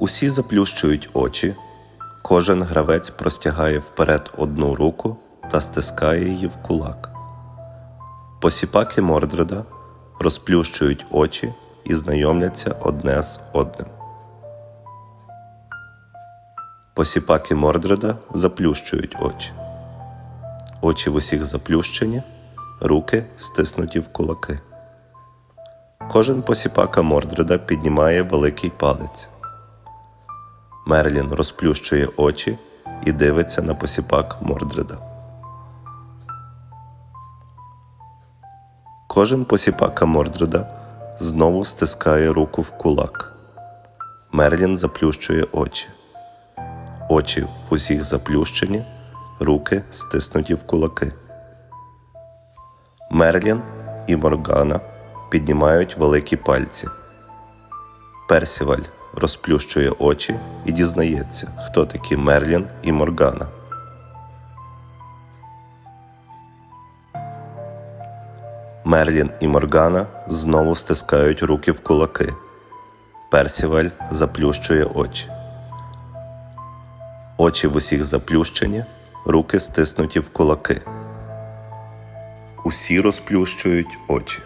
Усі заплющують очі, кожен гравець простягає вперед одну руку та стискає її в кулак. Посіпаки Мордреда розплющують очі і знайомляться одне з одним. Посіпаки Мордреда заплющують очі. Очі в усіх заплющені, руки стиснуті в кулаки. Кожен посіпака Мордреда піднімає великий палець. Мерлін розплющує очі і дивиться на посіпак Мордреда. Кожен посіпака Мордреда знову стискає руку в кулак. Мерлін заплющує очі. Очі в усіх заплющені, руки стиснуті в кулаки. Мерлін і Моргана піднімають великі пальці. Персіваль розплющує очі і дізнається, хто такі Мерлін і Моргана. Мерлін і Моргана знову стискають руки в кулаки. Персіваль заплющує очі. Очі в усіх заплющені, руки стиснуті в кулаки. Усі розплющують очі.